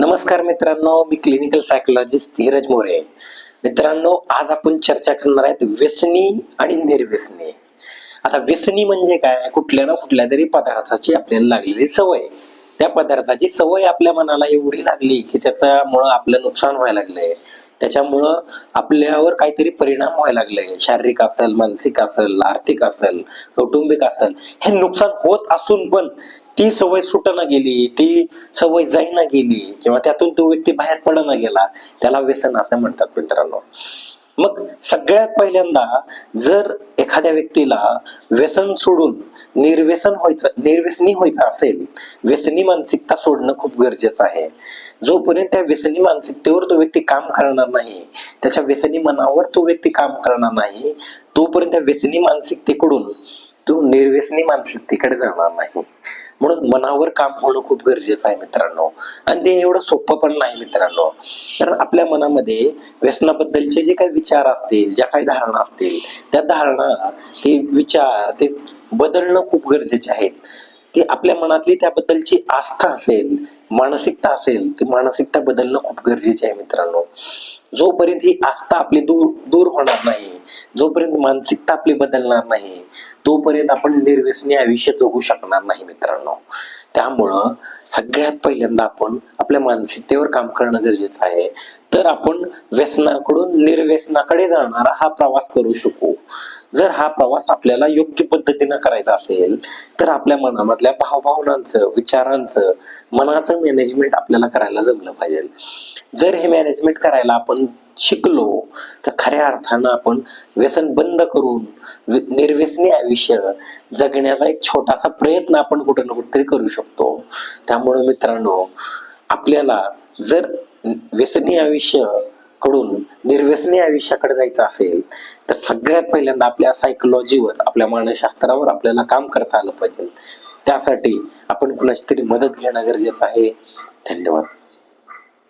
नमस्कार मित्रांनो मी क्लिनिकल सायकोलॉजिस्ट धीरज मोरे. मित्रांनो आज आपण चर्चा करणार आहेत व्यसनी आणि निर्व्यसनी. आता व्यसनी म्हणजे काय? कुठल्या ना कुठल्या तरी पदार्थाची आपल्याला लागलेली सवय. त्या पदार्थाची सवय आपल्या मनाला एवढी लागली की त्याच्यामुळं आपलं नुकसान व्हायला लागलंय. त्याच्यामुळं आपल्यावर काहीतरी परिणाम व्हायला लागले शारीरिक असेल मानसिक असेल आर्थिक असेल कौटुंबिक असेल हे नुकसान होत असून पण ती सवय सुटना गेली ती सवय जाईना गेली किंवा त्यातून तो व्यक्ती बाहेर पडना गेला त्याला व्यसन असं म्हणतात मित्रांनो. मग सगळ्यात पहिल्यांदा जर एखाद्या व्यक्तीला व्यसन सोडून निर्व्यसन व्हायचं निर्व्यसनी व्हायचं असेल व्यसनी मानसिकता सोडणं खूप गरजेचं आहे. जोपर्यंत त्या व्यसनी मानसिकतेवर तो व्यक्ती काम करणार नाही त्याच्या व्यसनी मनावर तो व्यक्ती काम करणार नाही तोपर्यंत त्या व्यसनी मानसिकतेकडून तू निर्व्यसनी मानसिकतेकडे जाणार नाही. म्हणून मनावर काम होणं खूप गरजेचं आहे मित्रांनो. आणि ते एवढं सोपं पण नाही मित्रांनो. कारण आपल्या मनामध्ये व्यसनाबद्दलचे जे काही विचार असतील ज्या काही धारणा असतील त्या धारणा ते विचार ते बदलणं खूप गरजेचे आहेत. ती आपल्या मनातली त्याबद्दलची आस्था असेल मानसिकता असेल ती मानसिकता बदलणं खूप गरजेचे आहे मित्रांनो. जोपर्यंत ही आस्था आपली दूर दूर होणार नाही जोपर्यंत मानसिकता आपली बदलणार नाही तोपर्यंत आपण निर्व्यसनी आयुष्य जगू शकणार नाही मित्रांनो. त्यामुळं सगळ्यात पहिल्यांदा आपण आपल्या मानसिकतेवर काम करणं गरजेचं आहे. तर आपण व्यसनाकडून निर्व्यसनाकडे जाणारा हा प्रवास करू शकू. जर हा प्रवास आपल्याला योग्य पद्धतीनं करायचा असेल तर आपल्या मनामधल्या भावभावनांचं विचारांचं मनाचं मॅनेजमेंट आपल्याला करायला जमलं पाहिजे. जर हे मॅनेजमेंट करायला आपण शिकलो तर खऱ्या अर्थानं आपण व्यसन बंद करून निर्व्यसनी आयुष्य जगण्याचा एक छोटासा प्रयत्न आपण कुठे ना कुठेतरी करू शकतो. त्यामुळे मित्रांनो आपल्याला जर व्यसनी आयुष्यकडून निर्व्यसनी आयुष्याकडे जायचं असेल तर सगळ्यात पहिल्यांदा आपल्या सायकोलॉजीवर आपल्या मानसशास्त्रावर आपल्याला काम करता आलं पाहिजे. त्यासाठी आपण कुणाची तरी मदत घेणं गरजेचं आहे. धन्यवाद.